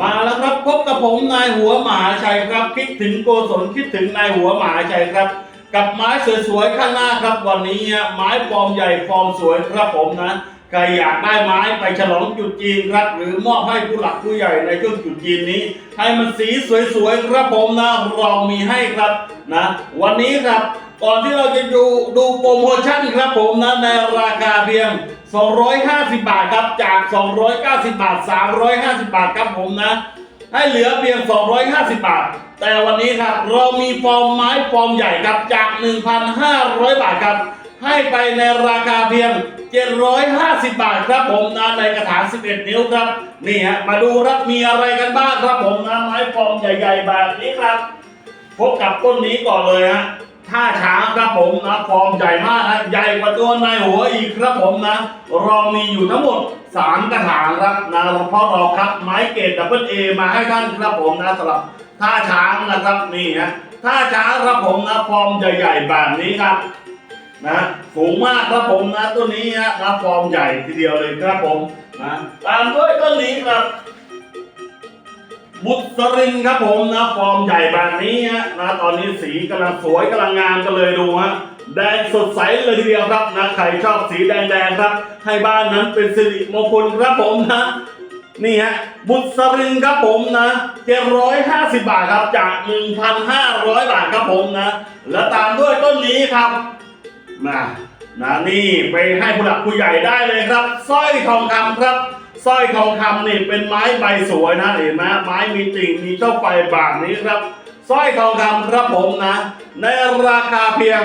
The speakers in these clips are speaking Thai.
มาแล้วครับพบกับผมนายหัวหมาชัยครับ คิดถึงโกศลคิดถึงนายหัวหมาชัยครับ กับไม้สวยๆข้างหน้าครับ วันนี้อะไม้ฟอร์มใหญ่ฟอร์มสวยครับผมนะใครอยากได้ไม้ไปฉลองจุดจีนครับ หรือมอบให้ผู้หลักผู้ใหญ่ในช่วงจุดจีนนี้ ให้มันสีสวยๆครับผมนะเรามีให้ครับนะ วันนี้ครับ ก่อนที่เราจะดูดูโปรโมชั่นครับผมนะในราคาเพียง 250 บาทครับจาก 290 บาท 350 บาทครับผมนะ ให้เหลือเพียง 250 บาท แต่วันนี้ครับเรามีฟอร์มไม้ฟอร์มใหญ่ครับจาก 1,500 บาทครับ ให้ไปในราคาเพียง 750 บาทครับผมนะในกระถาง 11 นิ้วครับ นี่ฮะมาดูครับมีอะไรกันบ้างครับผมนะไม้ฟอร์มใหญ่ ๆ แบบนี้ครับ พบกับต้นนี้ก่อนเลยฮะ ท่าช้างครับผมนะฟอร์มใหญ่มากฮะใหญ่กว่าตัวนายหัวอีกครับผมนะเรามีอยู่ทั้งหมดสามกระถางครับนะเพราะเราคัดไม้เกรดดับเบิลเอมาให้ท่านครับผมนะสำหรับท่าช้างนะครับนี่ฮะท่าช้างครับผมนะฟอร์มใหญ่ๆแบบนี้ครับนะสูงมากครับผมนะต้นนี้นะฟอร์มใหญ่ทีเดียวเลยครับผมนะตามด้วยต้นนี้ครับ บุตรินครับผมนะฟอร์มใหญ่แบบนี้ฮะนะตอนนี้สีกำลังสวยกำลังงามกันเลยดูฮะแดงสดใสเลยทีเดียวครับนะใครชอบสีแดงๆครับ ให้บ้านนั้นเป็นสิริมงคลครับผมนะนี่ฮะบุตรินครับผมนะ750 บาทครับจาก 1,500 บาทครับผมนะ และตามด้วยต้นนี้ครับมานะนี่ไปให้ผู้หลักผู้ใหญ่ได้เลยครับสร้อยทองคำครับ สร้อยทองคำนี่เป็นไม้ใบสวยนะเห็นไหมไม้มีติ่งมีเจ้าไฟแบบนี้ครับสร้อยทองคำครับผมนะ ในราคาเพียง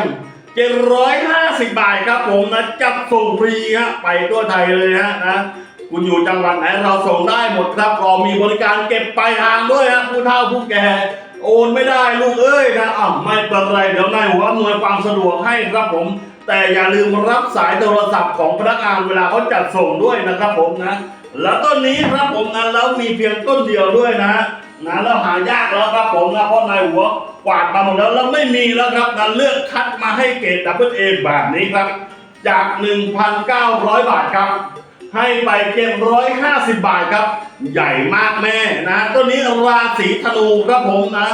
750 บาทครับผมนะจับส่งฟรีฮะไปทั่วไทยเลยฮะนะคุณอยู่จังหวัดไหนเราส่งได้หมดครับเรามีบริการเก็บปลายทางด้วยฮะผู้เฒ่าผู้แก่โอนไม่ได้ลูกเอ้ยนะอะไม่เป็นไรเดี๋ยวนายหัวอำนวยความสะดวกให้ครับผม แต่อย่าลืมรับสายโทรศัพท์ของพนักงานเวลาเขาจัดส่งด้วยนะครับผมนะ แล้วต้นนี้ครับผมนะแล้วมีเพียงต้นเดียวด้วยนะนะแล้วหายากแล้วครับผมนะเพราะนายหัวกวาดมาหมดแล้วแล้วไม่มีแล้วครับนะเลือกคัดมาให้เกรดดับเบิลเอแบบนี้ครับ จาก 1,900 บาทครับ ให้ไปเก็บ150บาทครับ ใหญ่มากแม่นะต้นนี้ราศีธนูครับผมนะ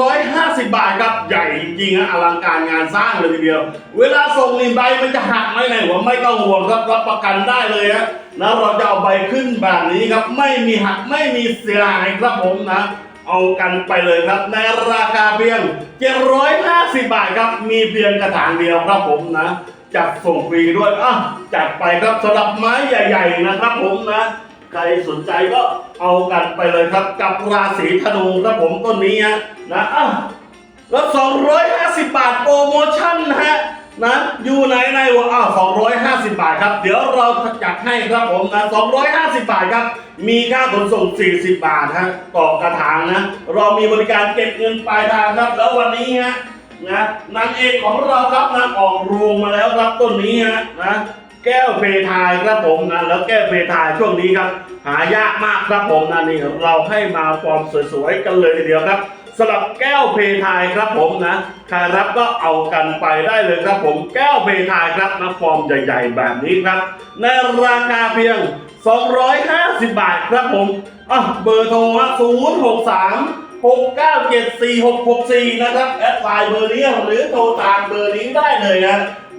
750บาทครับใหญ่จริงๆฮะอลังการงานสร้างเลยทีเดียว เวลาส่งนี่ใบมันจะหักไหมไหนหัวไม่ต้องห่วงครับรับประกันได้เลยฮะนะเราจะเอาใบขึ้นแบบนี้ครับ ไม่มีหักไม่มีเสียหายครับผมนะเอากันไปเลยครับในราคาเพียง750 บาทครับ มีเพียงกระถางเดียวครับผมนะ จัดส่งฟรีด้วยอะจัดไปครับสำหรับไม้ใหญ่ ๆ นะครับ ผมนะใครสนใจก็เอากันไปเลยครับ กับราศีธนูครับผมต้นนี้ฮะนะอะแล้ว250 บาทโปรโมชั่นนะฮะนะอยู่ไหนในวะอ้าว250 บาทครับ เดี๋ยวเราจัดให้ครับผมนะ250 บาทครับ มีค่าขนส่ง 40 บาทฮะต่อกระถางนะ เรามีบริการเก็บเงินปลายทางครับ แล้ววันนี้ฮะ นะนางเอกของเราครับนะออกรวงมาแล้วครับต้นนี้ฮะนะแก้วเพทายครับผมนะแล้วแก้วเพทายช่วงนี้ครับ หายากมากครับผมนะนี่เราให้มาฟอร์มสวยๆกันเลยทีเดียวครับสำหรับแก้วเพทายครับผมนะใครรับก็เอากันไปได้เลยครับผมแก้วเพทายครับนะฟอร์มใหญ่ๆแบบนี้ครับ ในราคาเพียง 250 บาทครับผมอะเบอร์โทรฮะ063 6974664 นะครับแอดไลน์เบอร์นี้หรือโทรตามเบอร์นี้ได้เลยนะ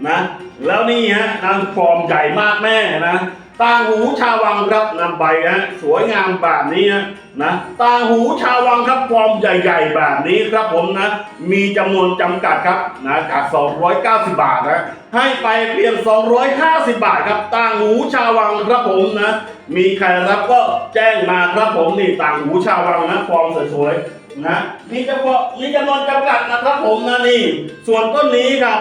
นะแล้วนี่ฮะนางฟอร์มใหญ่มากแม่นะตาหูชาววังครับนำใบฮะสวยงามแบบนี้นะนะตาหูชาววังครับฟอร์มใหญ่ ๆ แบบนี้ครับผมนะ มีจำนวนจำกัดครับนะจาก 290 บาทนะให้ไปเพียง250 บาทครับตาหูชาววังครับผมนะ มีใครรับก็แจ้งมาครับผมนี่ต่างหูชาววังนะฟอร์มสวยๆนะมีจำนวนมีจำนวนจำกัดนะครับผมนะนี่ส่วนต้นนี้ครับ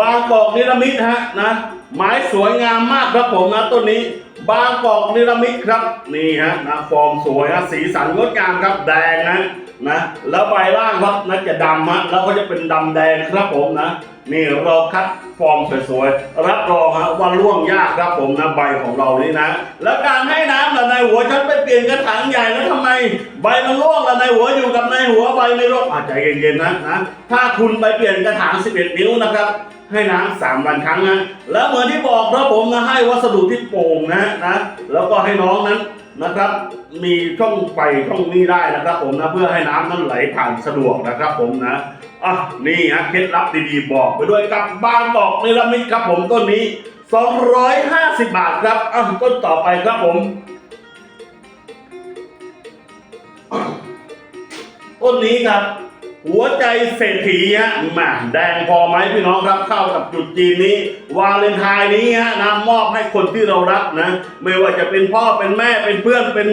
บางกอกนิรมิตฮะนะไม้สวยงามมากครับผมนะต้นนี้ บางกอกนิรมิตครับ นี่ฮะนะฟอร์มสวยฮะสีสันงดงามครับแดงนะนะแล้วใบล่างครับนะจะดำฮะแล้วก็จะเป็นดำแดงครับผมนะ นี่เราคัดฟอร์มสวยๆรับรองฮะว่าร่วงยากครับผมนะใบของเรานี่นะ แล้วการให้น้ำล่ะในหัวฉันไปเปลี่ยนกระถางใหญ่แล้วทำไม ใบมันร่วงล่ะในหัวอยู่กับในหัวใบไม่ร่วงอาจจะใจเย็นๆนะนะถ้าคุณไปเปลี่ยนกระถาง 11 นิ้วนะครับให้น้ำสามวันครั้งนะ แล้วเหมือนที่บอกครับผมนะให้วัสดุที่โป่งนะนะ แล้วก็ให้น้องนั้นนะครับ มีช่องไฟช่องนี้ได้นะครับผมนะเพื่อให้น้ำนั้นไหลผ่านสะดวกนะครับผมนะอะนี่ฮะเคล็ดลับดีๆบอกไปด้วยกับบางบอกนิรมิตครับผมต้นนี้ 250 บาทครับอะต้นต่อไปครับผมต้นนี้ครับ หัวใจเศรษฐีฮะแหมาแดงพอไหมพี่น้องครับเข้ากับจุดจีนนี้ วาเลนไทน์นี้ฮะนะมอบให้คนที่เรารักนะ ไม่ว่าจะเป็นพ่อเป็นแม่เป็นเพื่อนเป็น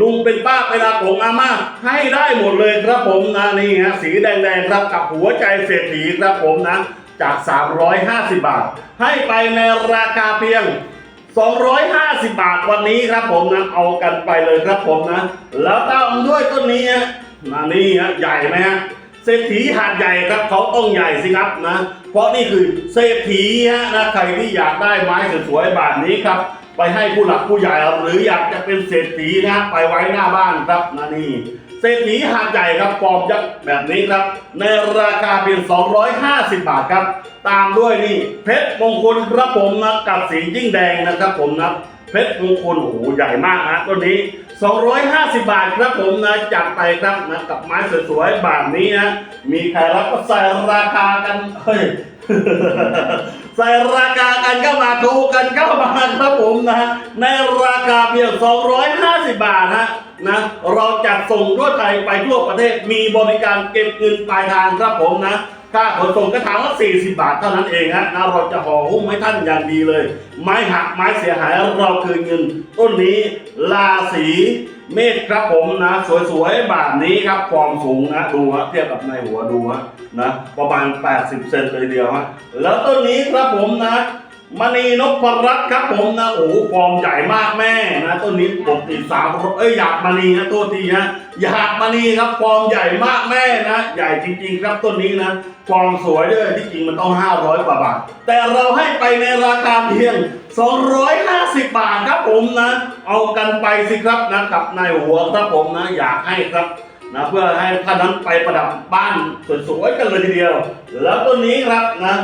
ลุงเป็นป้าเป็นอาของอาม่าให้ได้หมดเลยครับผมนะนี่ฮะสีแดงๆครับกับหัวใจเศรษฐีครับผมนะจาก 350 บาท ให้ไปในราคาเพียง 250 บาทวันนี้ครับผมนะเอากันไปเลยครับผมนะ แล้วตามด้วยต้นนี้นะนี่ฮะใหญ่ไหมฮะ เศรษฐีหาดใหญ่ครับเขาต้องใหญ่สิครับนะ เพราะนี่คือเศรษฐีฮะนะใครที่อยากได้ไม้สวยๆแบบนี้ครับ ไปให้ผู้หลักผู้ใหญ่หรืออยากจะเป็นเศรษฐีนะไปไว้หน้าบ้านครับนะนี่เศรษฐีหาดใหญ่ครับฟอร์มยักษ์แบบนี้ครับ ในราคาเพียง 250 บาทครับ ตามด้วยนี่เพชรมงคลครับผมนะกับสียิ่งแดงนะครับผมนะเพชรมงคลโอ้โหใหญ่มากนะต้นนี้ 250 บาทครับผมนะจัดไปครับนะกับไม้สวยๆแบบนี้นะมีใครรับก็ใส่ราคากันเฮ้ยใส่ราคากันก็มาถูกกันก็มาครับผมนะฮะในราคาเพียง 250 บาทนะนะเราจัดส่งทั่วไทยไปทั่วประเทศมีบริการเก็บเงินปลายทางครับผมนะ ค่าขนส่งก็ถามว่า 40 บาทเท่านั้นเองฮะนะเราจะห่อหุ้มให้ท่านอย่างดีเลย ไม้หักไม้เสียหายเราคืนเงิน ต้นนี้ราศีเมฆครับผมนะ สวยๆแบบนี้ครับความสูงนะดูฮะเทียบกับในหัวดูฮะนะประมาณ 80 เซนเลยเดียวฮะแล้วต้นนี้ครับผมนะ มณีนพรัตน์ครับผมนะโอ้ฟอร์มใหญ่มากแม่นะต้นนี้ปกติสามเอ้ยหยาบมณีนะตัวทีนะหยาบมณีครับฟอร์มใหญ่มากแม่นะใหญ่จริง ๆ ครับต้นนี้นะฟอร์มสวยด้วยที่จริงมันต้อง 500กว่าบาท แต่เราให้ไปในราคาเพียง 250 บาทครับผมนะเอากันไปสิครับนะกับนายหัวครับผมนะอยากให้ครับนะเพื่อให้ท่านนั้นไปประดับบ้านสวยๆกันเลยทีเดียว แล้วต้นนี้ครับนะ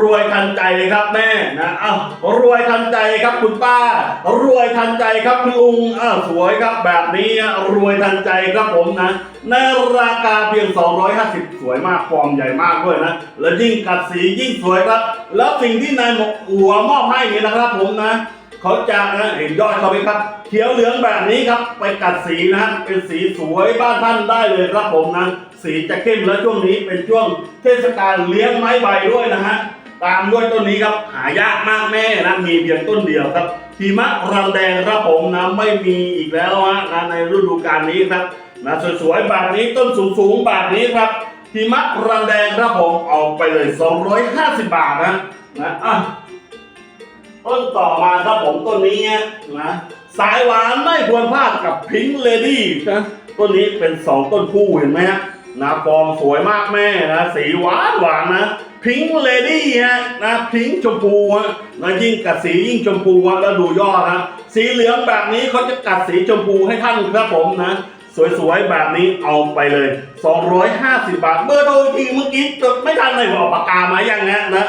รวยทันใจเลยครับแม่นะอ้าวรวยทันใจครับคุณป้า รวยทันใจครับคุณลุงอ้าวสวยครับแบบนี้อะรวยทันใจครับผมนะในราคาเพียง 250 สวยมากฟอร์มใหญ่มากด้วยนะ แล้วยิ่งกัดสียิ่งสวยครับ แล้วสิ่งที่นายหัวมอบให้นี่นะครับผมนะ เขาจะนะเห็นยอดเขาไหมครับ เขียวเหลืองแบบนี้ครับ ไปกัดสีนะฮะเป็นสีสวยบ้านท่านได้เลยครับผมนะ สีจะเข้มแล้วช่วงนี้เป็นช่วงเทศกาลเลี้ยงไม้ใบด้วยนะฮะตามด้วยต้นนี้ครับหายากมากแม่นะมีเพียงต้นเดียวครับหิมะรังแดงครับผมนะไม่มีอีกแล้วฮะนะในฤดูกาลนี้ครับนะสวยๆแบบนี้ต้นสูงๆแบบนี้ครับหิมะรังแดงครับผมเอาไปเลย 250 บาทนะนะอะ ต้นต่อมาครับผมต้นนี้นะสายหวานไม่ควรพลาดกับพิงเลดี้นะต้นนี้เป็นสองต้นคู่เห็นไหมฮะนะฟอร์มสวยมากแม่นะสีหวานหวานนะพิงเลดี้ฮะนะพิงชมพูฮะนะยิ่งกัดสียิ่งชมพูฮะแล้วดูยอดนะสีเหลืองแบบนี้เขาจะกัดสีชมพูให้ท่านครับผมนะสวยๆ แบบนี้เอาไปเลย 250 บาท เบอร์โทรอีกทีเมื่อกี้จดไม่ทันเลยบอกปากกามายังนะนะ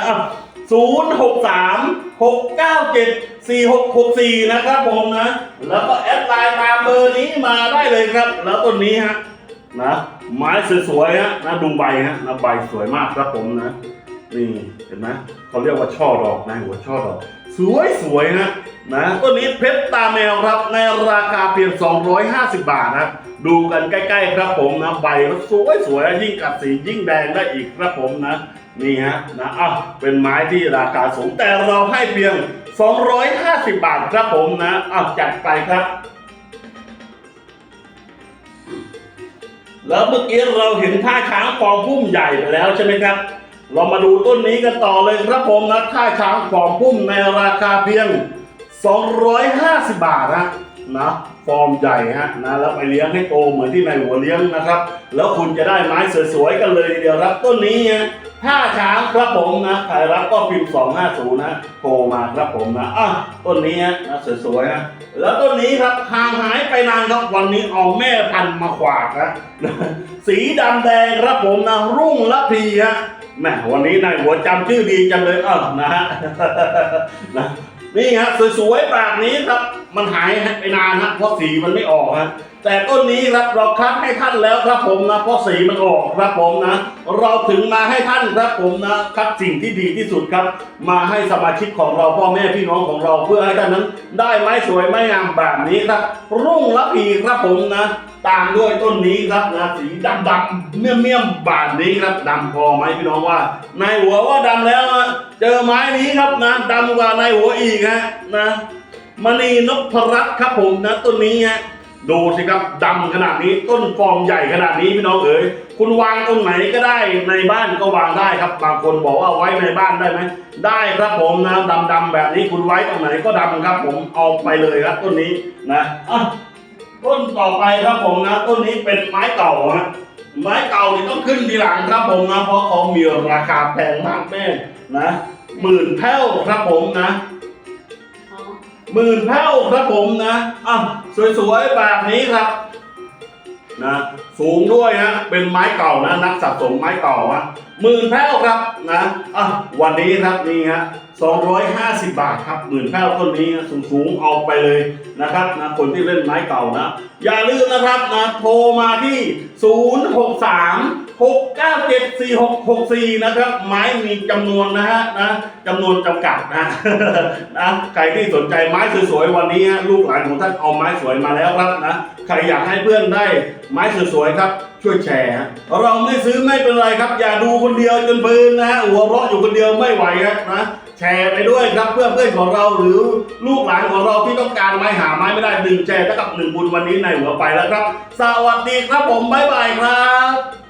0 6 3 6 9 7 4 6 6 4 นะครับผมนะ แล้วก็แอดไลน์ตามเบอร์นี้มาได้เลยครับ แล้วต้นนี้ฮะนะไม้สวยๆฮะนะดูใบฮะนะใบสวยมากครับผมนะ นี่เห็นไหมเขาเรียกว่าช่อดอกนะหัวช่อดอก สวยสวยๆนะนะต้นนี้เพชรตาแมวครับในราคาเพียง 250 บาทนะดูกันใกล้ๆครับผมนะใบก็สวยสวยๆยิ่งกัดสียิ่งแดงได้อีกครับผมนะนี่ฮะนะอะเป็นไม้ที่ราคาสูงแต่เราให้เพียง 250 บาทครับผมนะอะจัดไปครับ แล้วเมื่อกี้เราเห็นท่าช้างฟอร์มพุ่มใหญ่ไปแล้วใช่ไหมครับ เรามาดูต้นนี้กันต่อเลยครับผมนะท่าช้างฟอร์มพุ่มในราคาเพียง 250 บาทนะนะฟอร์มใหญ่ฮะนะแล้วไปเลี้ยงให้โตเหมือนที่ในหัวเลี้ยงนะครับ แล้วคุณจะได้ไม้สวยๆกันเลยเดียวครับต้นนี้ฮะท่าช้างครับผมนะใครรับก็พิมพ์250นะโทรมาครับผมนะอะต้นนี้ฮะนะสวยๆฮะแล้วต้นนี้ครับห่างหายไปนานครับวันนี้เอาแม่พันธุ์มาขวากนะสีดำแดงครับผมนะรุ่งละพีฮะ แหมวันนี้นายหัวจำชื่อดีจังเลยเออนะฮะนะนี่ฮะสวยๆแบบนี้ครับ มันหายไปนานฮะเพราะสีมันไม่ออกฮะแต่ต้นนี้ครับเราคัดให้ท่านแล้วครับผมนะเพราะสีมันออกครับผมนะ เราถึงมาให้ท่านครับผมนะคัดสิ่งที่ดีที่สุดครับ มาให้สมาชิกของเราพ่อแม่พี่น้องของเราเพื่อให้ท่านนั้น ได้ไม้สวยไม้งามแบบนี้ครับ รุ่งละพีครับผมนะ ตามด้วยต้นนี้ครับนะสีดำดำๆเมี่ยมเมี่ยมๆแบบนี้ครับดำพอไหมพี่น้องว่า ในหัวว่าดำแล้วเจอไม้นี้ครับนะดำกว่าในหัวอีกฮะนะ มณีนพรัตน์ครับผมนะต้นนี้ฮะดูสิครับดำขนาดนี้ต้นฟอร์มใหญ่ขนาดนี้พี่น้องเอ๋ยคุณวางตรงไหนก็ได้ในบ้านก็วางได้ครับบางคนบอกว่าไว้ในบ้านได้ไหมได้ครับผมนะดำๆแบบนี้คุณไว้ตรงไหนก็ดำครับ ผมเอาไปเลยครับต้นนี้นะอะต้นต่อไปครับผมนะต้นนี้เป็นไม้เก่าฮะไม้เก่านี่ต้องขึ้นทีหลังครับผมนะเพราะเขามีราคาแพงมากแม่นะหมื่นแพ้วครับผมนะ หมื่นแพ้วครับผมนะอะสวยๆแบบนี้ครับนะสูงด้วยฮะเป็นไม้เก่านะนักสะสมไม้เก่าฮะหมื่นแพ้วครับนะอะวันนี้ครับนี่ฮะ250บาทครับหมื่นแพ้วต้นนี้สูงๆเอาไปเลยนะครับนะคนที่เล่นไม้เก่านะ อย่าลืมนะครับนะโทรมาที่063 697 6974664 นะครับ ไม้มีจำนวนนะฮะนะจำนวนจำกัดนะนะใครที่สนใจไม้สวยๆวันนี้ฮะลูกหลานของท่านเอาไม้สวยมาแล้วครับนะใครอยากให้เพื่อนได้ไม้สวยๆครับช่วยแชร์ฮะเราไม่ซื้อไม่เป็นไรครับ อย่าดูคนเดียวจนเพลินนะหัวเราะอยู่คนเดียวไม่ไหวฮะนะแชร์ไปด้วยครับเพื่อนเพื่อนๆของเราหรือลูกหลานของเราที่ต้องการไม้หาไม้ไม่ได้หนึ่งแชร์เท่ากับหนึ่งบุญวันนี้ในหัวไปแล้วครับ สวัสดีครับผมบ๊ายบายครับ